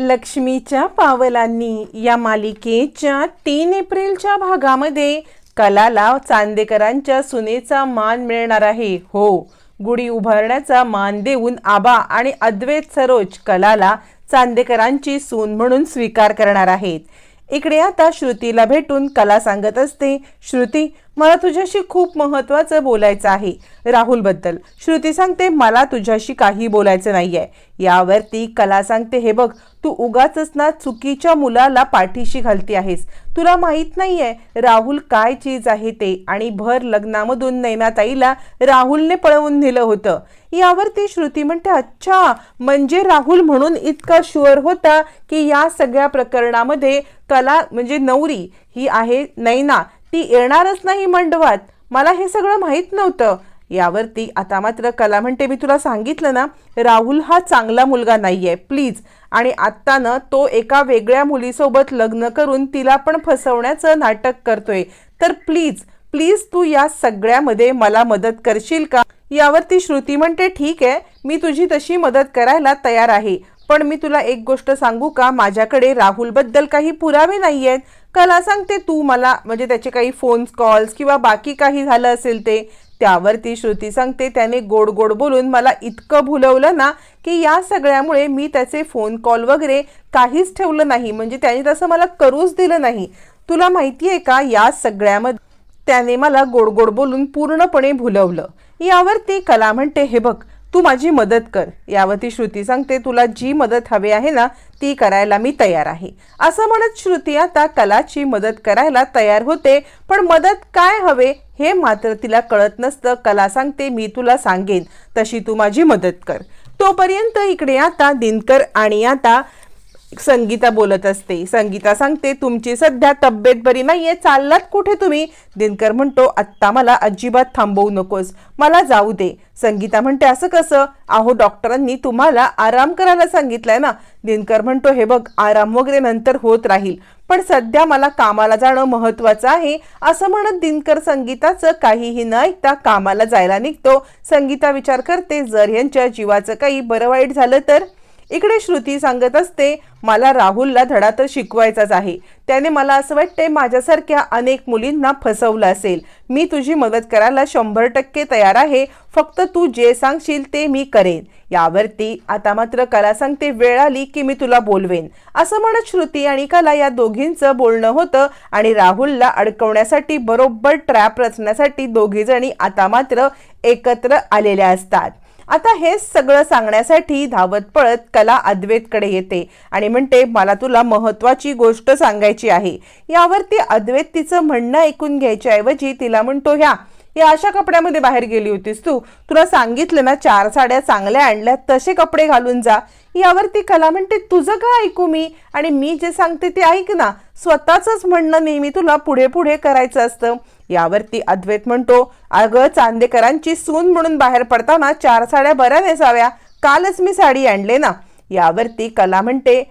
लक्ष्मीच्या पावलांनी या मालिकेच्या तीन एप्रिलच्या भागामध्ये कलाला चांदेकरांच्या सुनेचा मान मिळणार आहे. हो गुढी उभारण्याचा मान देऊन आबा आणि अद्वैत सरोज कलाला चांदेकरांची सून म्हणून स्वीकार करणार आहेत. इकडे आता श्रुतीला भेटून कला सांगत असते. श्रुती मला तुझ्याशी खूप महत्वाचं बोलायचं आहे राहुलबद्दल. श्रुती सांगते मला तुझ्याशी काही बोलायचं नाहीये. यावरती कला सांगते हे बघ तू उगाच ना चुकीच्या मुलाला पाठीशी घालती आहेस. तुला माहीत नाहीये राहुल काय चीज आहे ते. आणि भर लग्नामधून नैनाताईला राहुलने पळवून नेलं होतं. यावरती श्रुती म्हणते अच्छा म्हणजे राहुल म्हणून इतका शुअर होता की या सगळ्या प्रकरणामध्ये कला म्हणजे नवरी ही आहे नैना. ती येणारच नाही मंडवात. मला हे सगळं माहीत नव्हतं. यावरती आता मात्र कला म्हणते मी तुला सांगितलं ना राहुल हा चांगला मुलगा नाही आहे प्लीज. आणि आत्ता ना तो एका वेगळ्या मुलीसोबत लग्न करून तिला पण फसवण्याचं नाटक करतोय. तर प्लीज प्लीज तू या सगळ्यामध्ये मला मदत करशील का? यावरती श्रुती म्हणते ठीक आहे मी तुझी तशी मदत करायला तयार आहे. पण मी तुला एक गोष्ट सांगू का? माझ्याकडे राहुलबद्दल काही पुरावे नाही आहेत कला सांगते तू मला म्हणजे त्याचे काही फोन्स कॉल्स किंवा बाकी काही झालं असेल ते. त्यावर ती श्रुती सांगते त्याने गोड गोड बोलून मला इतकं भुलवलं ना की या सगळ्यामुळे मी त्याचे फोन कॉल वगैरे काहीच ठेवलं नाही. म्हणजे त्याने तसं मला करूच दिलं नाही. तुला माहिती आहे का या सगळ्यामध्ये त्याने मला गोड गोड बोलून पूर्णपणे भुलवलं. यावरती कला म्हणते हे बघ तू माझी मदत कर. यावरती श्रुती सांगते तुला जी मदत हवी आहे ना ती करायला मी तयार आहे. असं म्हणत श्रुती आता कलाची मदत करायला तयार होते. पण मदत काय हवे हे मात्र तिला कळत नसतं. कला सांगते मी तुला सांगेन. तशी तू माझी मदत कर. तोपर्यंत इकडे आता दिनकर आणि आता संगीता बोलत असते. संगीता सांगते तुमची सध्या तब्येत बरी नाहीये चाललात कुठे तुम्ही? दिनकर म्हणतो आत्ता मला अजिबात थांबवू नकोस मला जाऊ दे. संगीता म्हणते असं कसं? अहो डॉक्टरांनी तुम्हाला आराम करायला सांगितलंय ना. दिनकर म्हणतो हे बघ आराम वगैरे नंतर होत राहील पण सध्या मला कामाला जाणं महत्वाचं आहे. असं म्हणत दिनकर संगीताचं काहीही न ऐकता कामाला जायला निघतो. संगीता विचार करते जर यांच्या जीवाचं काही बरं वाईट झालं तर? इकडे श्रुती सांगत असते मला राहुलला धडा तर शिकवायचाच आहे. त्याने मला असं वाटते माझ्यासारख्या अनेक मुलींना फसवलं असेल. मी तुझी मदत करायला शंभर टक्के तयार आहे. फक्त तू जे सांगशील ते मी करेन. यावरती आता मात्र कला सांगते वेळ आली की मी तुला बोलवेन. असं म्हणत श्रुती आणि कला या दोघींचं बोलणं होतं आणि राहुलला अडकवण्यासाठी बरोबर ट्रॅप रचण्यासाठी दोघीजणी आता मात्र एकत्र आलेल्या असतात. आता हे सगळं सांगण्यासाठी धावत पळत कला अद्वैतकडे येते. आणि म्हणते मला तुला महत्वाची गोष्ट सांगायची आहे. यावरती अद्वैत तिचं म्हणणं ऐकून घ्यायच्याऐवजी तिला म्हणतो ह्या या अशा कपड्यामध्ये बाहेर गेली होतीस तू. तुला सांगितलं ना चार साड्या चांगल्या आणल्या तसे कपडे घालून जा. यावरती कला म्हणते तुझं का ऐकू मी? आणि मी जे सांगते ते ऐक ना. स्वतःचंच म्हणणं नेहमी तुला पुढे पुढे करायचं असतं. यावरती अद्वैत म्हणतो अगं चांदेकरांची सून म्हणून बाहेर पडताना चार साड्या बऱ्या नेसाव्या. कालच मी साडी आणले ना. यावरती कला म्हणते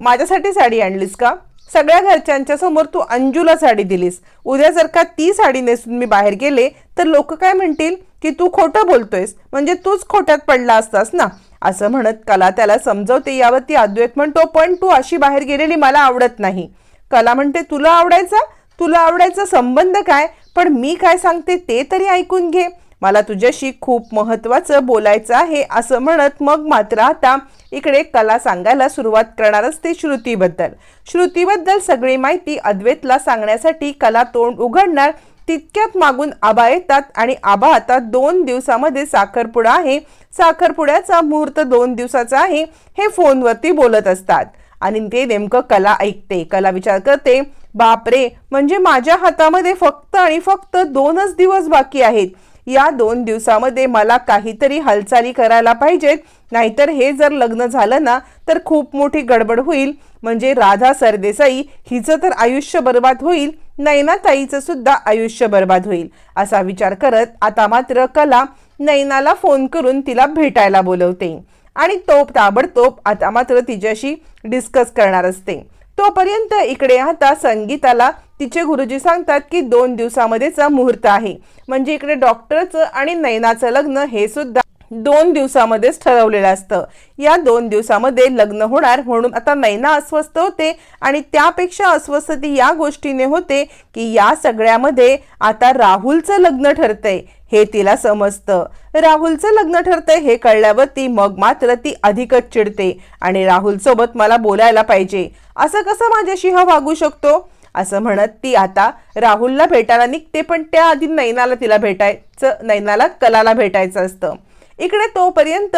माझ्यासाठी साडी आणलीस का? सगळ्या घरच्यांच्या समोर तू अंजूला साडी दिलीस. उद्या जर का ती साडी नेसून मी बाहेर गेले तर लोक काय म्हणतील? की तू खोटं बोलतोयस. म्हणजे तूच खोट्यात पडला असतास ना? असं म्हणत कला त्याला समजवते यावरती अद्वैत म्हणतो पण तू अशी बाहेर गेलेली मला आवडत नाही. कला म्हणते तुला आवडायचा? तुला आवडायचा संबंध काय? पण मी काय सांगते ते तरी ऐकून घे. मला तुझ्याशी खूप महत्त्वाचं बोलायचं आहे असं म्हणत मग मात्र आता इकडे कला सांगायला सुरुवात करणार असते श्रुतीबद्दल. श्रुतीबद्दल सगळी माहिती अद्वैतला सांगण्यासाठी कला तोंड उघडणार तितक्यात मागून आबा येतात आणि आबा आता दोन दिवसामध्ये साखरपुडा आहे. साखरपुड्याचा मुहूर्त दोन दिवसाचा आहे हे फोनवरती बोलत असतात. आणि ते नेमकं कला ऐकते कला विचार करते बापरे म्हणजे माझ्या हातामध्ये फक्त आणि फक्त दोनच दिवस बाकी आहेत. या दोन दिवसामध्ये मला काहीतरी हालचाली करायला पाहिजेत. नाहीतर हे जर लग्न झालं ना तर खूप मोठी गडबड होईल. म्हणजे राधा सरदेसाई हिचं तर आयुष्य बर्बाद होईल. नैनाताईचं सुद्धा आयुष्य बर्बाद होईल असा विचार करत आता मात्र कला नैनाला फोन करून तिला भेटायला बोलवते. आणि तोप ताबडतोब आता मात्र तिच्याशी डिस्कस करणार असते. तोपर्यंत इकडे आता संगीताला तिचे गुरुजी सांगतात की दोन दिवसामध्येचा मुहूर्त आहे. म्हणजे इकडे डॉक्टरचं आणि नैनाचं लग्न हे सुद्धा दोन दिवसामध्येच ठरवलेलं असतं. या दोन दिवसामध्ये लग्न होणार म्हणून आता नैना अस्वस्थ होते आणि त्यापेक्षा अस्वस्थ ती या गोष्टीने होते की या सगळ्यामध्ये आता राहुलचं लग्न ठरतंय हे तिला समजतं. राहुलचं लग्न ठरतंय हे कळल्यावर ती मग मात्र ती अधिकच चिडते आणि राहुलसोबत मला बोलायला पाहिजे. असं कसं माझ्याशी हा वागू शकतो? असं म्हणत ती आता राहुलला भेटायला निघते पण त्याआधी नैनाला तिला भेटायचं नैनाला कलाला भेटायचं असतं. इकडे तोपर्यंत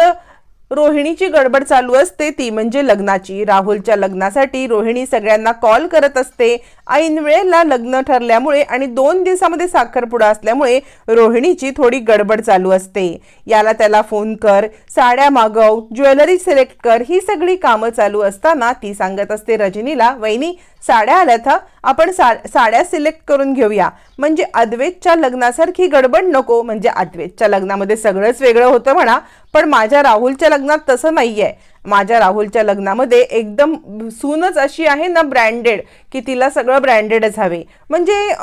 रोहिणीची गडबड चालू असते ती म्हणजे लग्नाची. राहुलच्या लग्नासाठी रोहिणी सगळ्यांना कॉल करत असते. ऐन वेळेला लग्न ठरल्यामुळे आणि दोन दिवसामध्ये साखरपुडा असल्यामुळे रोहिणीची थोडी गडबड चालू असते. याला त्याला फोन कर साड्या मागव ज्वेलरी सिलेक्ट कर ही सगळी कामं चालू असताना ती सांगत असते रजनीला वहिनी साड्या आल्यात हा. आपण सा साड्या सिलेक्ट करून घेऊया. म्हणजे अद्वैतच्या लग्नासारखी गडबड नको म्हणजे अद्वैतच्या लग्नामध्ये सगळंच वेगळं होतं म्हणा. पण माझ्या राहुलच्या लग्नात तसं नाही आहे माझ्या राहुलच्या लग्नामध्ये एकदम सूनच अशी आहे ना ब्रँडेड की तिला सगळं ब्रँडेडच हवे. म्हणजे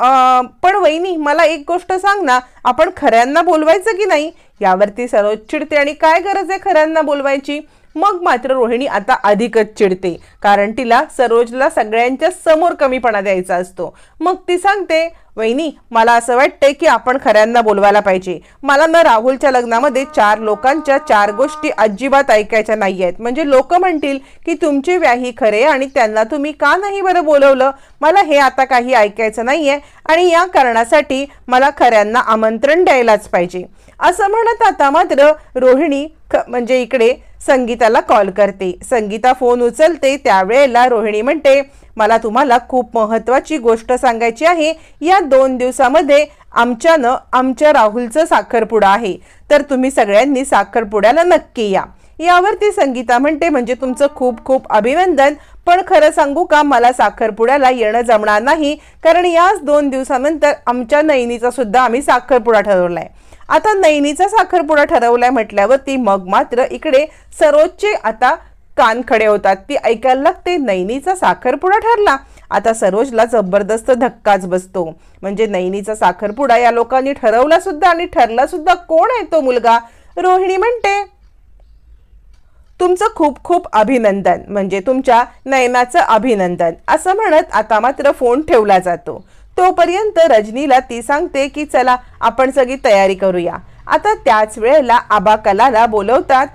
पण वहिनी मला एक गोष्ट सांग ना आपण खऱ्यांना बोलवायचं की नाही? यावरती सरोज चिडते आणि काय गरज आहे खऱ्यांना बोलवायची? मग मात्र रोहिणी आता अधिकच चिडते. कारण तिला सरोजला सगळ्यांच्या समोर कमीपणा द्यायचा असतो. मग ती सांगते वहिनी मला असं वाटतंय की आपण खऱ्यांना बोलवायला पाहिजे. मला ना राहुलच्या लग्नामध्ये चार लोकांच्या चार गोष्टी अजिबात ऐकायच्या नाही आहेत म्हणजे लोक म्हणतील की तुमचे व्याही खरे आणि त्यांना तुम्ही का नाही बरं बोलवलं? मला हे आता काही ऐकायचं नाही आहे आणि या कारणासाठी मला खऱ्यांना आमंत्रण द्यायलाच पाहिजे. असं म्हणत आता मात्र रोहिणी ख- म्हणजे इकडे संगीताला कॉल करते. संगीता फोन उचलते त्यावेळेला रोहिणी म्हणते मला तुम्हाला खूप महत्वाची गोष्ट सांगायची आहे. या दोन दिवसामध्ये आमच्यानं आमच्या राहुलचं साखरपुडा आहे. तर तुम्ही सगळ्यांनी साखरपुड्याला नक्की या. यावरती संगीता म्हणते म्हणजे तुमचं खूप खूप अभिनंदन. पण खरं सांगू का मला साखरपुड्याला येणं जमणार नाही. कारण याच दोन दिवसानंतर आमच्या नैनीचा सुद्धा आम्ही साखरपुडा ठरवलाय. आता नैनीचा साखरपुडा ठरवलाय म्हटल्यावरती मग मात्र इकडे सरोजचे आता कान खडे होतात. ती ऐकायला लागते नैनीचा साखरपुडा ठरला. आता सरोजला जबरदस्त धक्काच बसतो. म्हणजे नैनीचा साखरपुडा या लोकांनी ठरवला सुद्धा आणि ठरला सुद्धा कोण आहे तो मुलगा? रोहिणी म्हणते तुमचं खूप खूप अभिनंदन. म्हणजे तुमच्या नयनाचं अभिनंदन. असं म्हणत आता मात्र फोन ठेवला जातो. तोपर्यंत रजनीला ती सांगते की चला आपण सगळी तयारी करूया. आता त्याच वेळेला आबा कलाला बोलवतात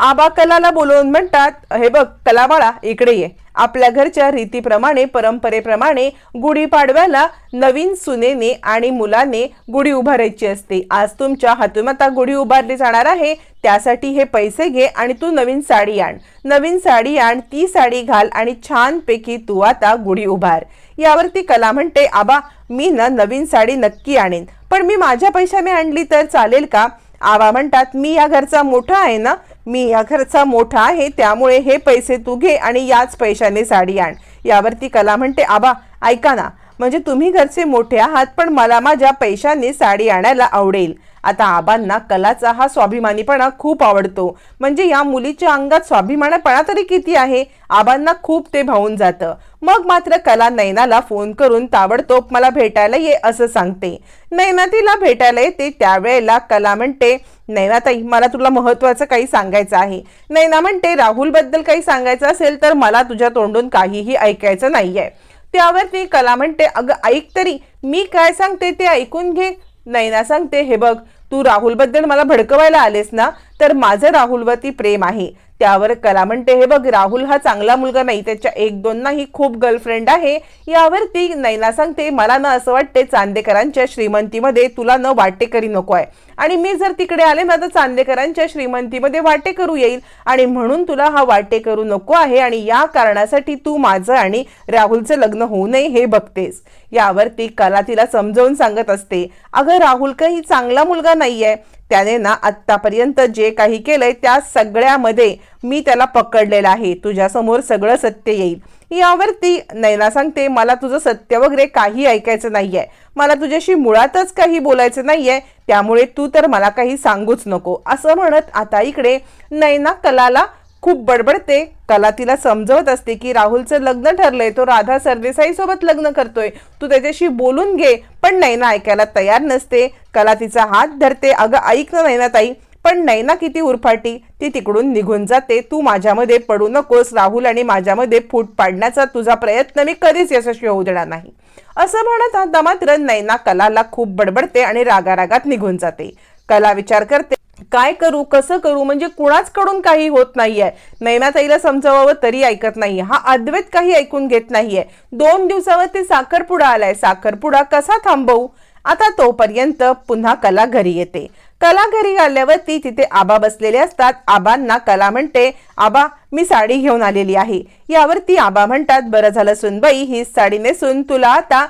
आबा कलाला बोलवून म्हणतात हे बघ कलाबाळा इकडे ये. आपल्या घरच्या रीतीप्रमाणे परंपरेप्रमाणे गुढीपाडव्याला नवीन सुनेने आणि मुलाने गुढी उभारायची असते. आज तुमच्या हातून आता गुढी उभारली जाणार आहे त्यासाठी हे पैसे घे आणि तू नवीन साडी आण. नवीन साडी आण ती साडी घाल आणि छानपैकी तू आता गुढी उभार. यावरती कला म्हणते आबा मी ना नवीन साडी नक्की आणेन. पण मी माझ्या पैशाने आणली तर चालेल का? आबा म्हणतात मी या घरचा मोठा आहे ना मी या घरचा मोठा आहे त्यामुळे हे पैसे तू घे आणि याच पैशाने साडी आण. यावरती कला म्हणते आबा ऐका ना. म्हणजे तुम्ही घरचे मोठे आहात पण मला माझ्या पैशाने साडी आणायला आवडेल. आता आबांना कलाचा हा स्वाभिमानीपणा खूप आवडतो. म्हणजे या मुलीच्या अंगात स्वाभिमानपणा तरी किती आहे? आबांना खूप ते भावून जातं. मग मात्र कला नैनाला फोन करून ताबडतोब मला भेटायला ये असं सांगते. नैना तिला भेटायला येते त्यावेळेला कला म्हणते नैनाताई मला तुला महत्वाचं काही सांगायचं आहे. नैना म्हणते राहुलबद्दल काही सांगायचं असेल तर मला तुझ्या तोंडून काहीही ऐकायचं नाहीये. त्यावरती कला म्हणते अगं ऐक तरी मी काय सांगते ते ऐकून घे. नैना सांगते हे बघ तू राहुलबद्दल मला भडकवायला आलेस ना तर माझं राहुलवरती प्रेम आहे. त्यावर कला म्हणते हे बघ राहुल हा चांगला मुलगा नाही त्याच्या एक दोन नाही खूप गर्लफ्रेंड आहे. यावर ती नैना सांगते मला ना असं वाटते चांदेकरांच्या श्रीमंतीमध्ये तुला न वाटेकरी नको आहे. आणि मी जर तिकडे आले ना तर चांदेकरांच्या श्रीमंतीमध्ये वाटे करू येईल. आणि म्हणून तुला हा वाटे करू नको आहे आणि या कारणासाठी तू माझं आणि राहुलचं लग्न होऊ नये हे बघतेस. यावर ती कला तिला समजावून सांगत असते. अगं राहुल काही चांगला मुलगा नाहीये. त्याने ना आत्तापर्यंत जे काही केलंय त्या सगळ्यामध्ये मी त्याला पकडलेलं आहे. तुझ्यासमोर सगळं सत्य येईल. यावरती नैना सांगते मला तुझं सत्य वगैरे काही ऐकायचं नाहीये. मला तुझ्याशी मुळातच काही बोलायचं नाहीये. त्यामुळे तू तर मला काही सांगूच नको. असं म्हणत आता इकडे नैना कलाला खूप बडबडते. कला तिला समजवत असते की राहुलचं लग्न ठरलंय तो राधा सरदेसाई सोबत लग्न करतोय. तू त्याच्याशी बोलून घे पण नैना ऐकायला तयार नसते. कला तिचा हात धरते अगं ऐक ना नैना ताई पण नैना किती उरफाटी? ती तिकडून निघून जाते. तू माझ्यामध्ये पडू नकोस राहुल आणि माझ्यामध्ये फूट पाडण्याचा तुझा प्रयत्न मी कधीच यशस्वी होऊ देणार नाही. असं म्हणत आता मात्र नैना कलाला खूप बडबडते आणि रागारागात निघून जाते. कला विचार करते काय करू कसं करू म्हणजे कुणाचकडून काही होत नाहीये. नैनाताईला समजावावं तरी ऐकत नाही. हा अद्वैत काही ऐकून घेत नाहीये. दोन दिवसावरती साखरपुडा आलाय. साखरपुडा कसा थांबवू? आता तोपर्यंत पुन्हा कला घरी येते. कला घरी आल्यावरती तिथे आबा बसलेले असतात. आबांना कला म्हणते आबा मी साडी घेऊन आलेली आहे. यावरती आबा म्हणतात बरं झालं सुनबाई ही साडी नेसून तुला आता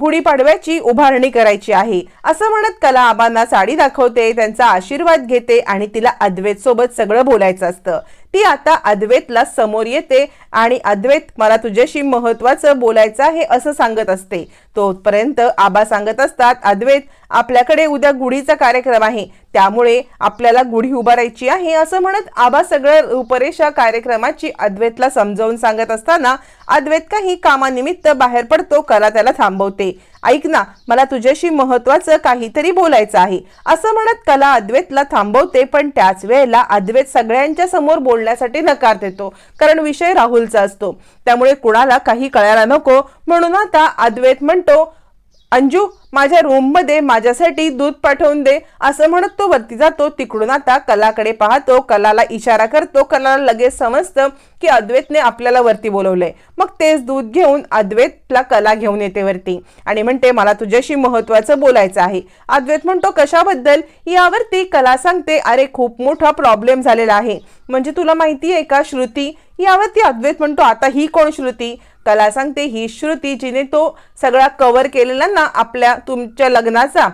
गुढीपाडव्याची उभारणी करायची आहे. असं म्हणत कला आबांना साडी दाखवते त्यांचा आशीर्वाद घेते आणि तिला अद्वैत सोबत सगळं बोलायचं असतं. ती आता अद्वैतला समोर येते आणि अद्वैत मला तुझ्याशी महत्वाचं बोलायचं आहे असं सांगत असते. तोपर्यंत आबा सांगत असतात अद्वैत आपल्याकडे उद्या गुढीचा कार्यक्रम आहे. त्यामुळे आपल्याला गुढी उभारायची आहे असं म्हणत आबा सगळं रूपरेषा कार्यक्रमाची अद्वैतला समजावून सांगत असताना अद्वैत काही कामानिमित्त बाहेर पडतो कला त्याला थांबवते. ऐक ना मला तुझ्याशी महत्वाचं काहीतरी बोलायचं आहे. असं म्हणत कला अद्वैतला थांबवते पण त्याच वेळेला अद्वैत सगळ्यांच्या समोर बोलण्यासाठी नकार देतो. कारण विषय राहुलचा असतो. त्यामुळे कुणाला काही कळायला नको. म्हणून आता अद्वैत म्हणतो अंजू माझ्या रूममध्ये माझ्यासाठी दूध पाठवून दे असं म्हणत तो वरती जातो. तिकडून आता कलाकडे पाहतो कलाला इशारा करतो. कलाला लगेच समजतं की अद्वैतने आपल्याला वरती बोलवलंय. मग तेच दूध घेऊन अद्वैतला कला घेऊन येते वरती. आणि म्हणते मला तुझ्याशी महत्वाचं बोलायचं आहे. अद्वैत म्हणतो कशाबद्दल? यावरती कला सांगते अरे खूप मोठा प्रॉब्लेम झालेला आहे. म्हणजे तुला माहिती आहे का श्रुती? यावरती अद्वैत म्हणतो आता ही कोण श्रुती? कला सांगते ही श्रुती जिने तो सगळा कवर केलेला ना आपल्या तुमच्या लग्नाचा.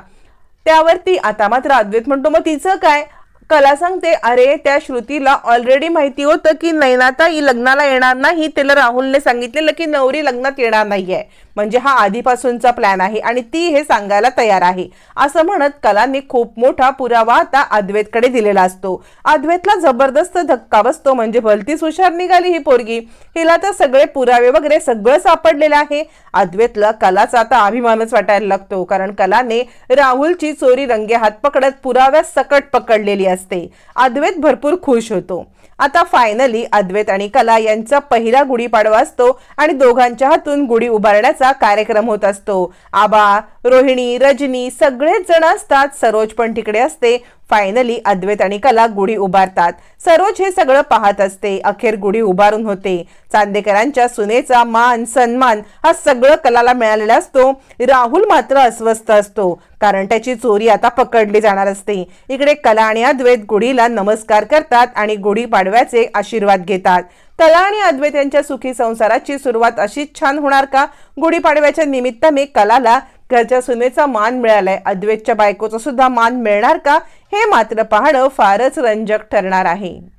त्यावरती आता मात्र अद्वैत म्हणतो मग तिचं काय? कला सांगते अरे त्या श्रुतीला ऑलरेडी माहिती होतं की नैनाताई लग्नाला येणार नाही. त्याला राहुलने सांगितलेलं की नवरी लग्नात येणार नाही आहे म्हणजे हा आधीपासूनचा प्लॅन आहे आणि ती हे सांगायला तयार आहे. असं म्हणत कलाने खूप मोठा पुरावा आता अद्वैतकडे दिलेला असतो. अद्वैतला जबरदस्त धक्का बसतो म्हणजे भलतीच हुशार निघाली ही पोरगी. हिला तर सगळे पुरावे वगैरे सगळं सापडलेलं आहे. अद्वैतला कलाचा आता अभिमानच वाटायला लागतो कारण कलाने राहुलची चोरी रंगे हात पकडत पुराव्यास सकट पकडलेली असते. अद्वैत भरपूर खुश होतो. आता फायनली अद्वैत आणि कला यांचा पहिला गुढीपाडवा असतो आणि दोघांच्या हातून गुढी उभारण्याचा कार्यक्रम होत असतो. आबा रोहिणी रजनी सगळेच जण असतात. सरोज पण तिकडे असते. फायनली अद्वैत आणि कला गुढी उभारतात. सरोज हे सगळं पाहत असते. अखेर गुढी उभारून होते. चांदेकरांच्या सुनेचा मान सन्मान हा सगळं कलाला मिळालेला असतो. राहुल मात्र अस्वस्थ असतो. कारण त्याची चोरी आता पकडली जाणार असते. इकडे कला आणि अद्वैत गुढीला नमस्कार करतात आणि गुढी पाडव्याचे आशीर्वाद घेतात. कला आणि अद्वैत यांच्या सुखी संसाराची सुरुवात अशीच छान होणार का? गुढीपाडव्याच्या निमित्ताने कलाला घरच्या सुनेचा मान मिळालाय. अद्वैतच्या बायकोचा सुद्धा मान मिळणार का? हे मात्र पाहणं फारच रंजक ठरणार आहे.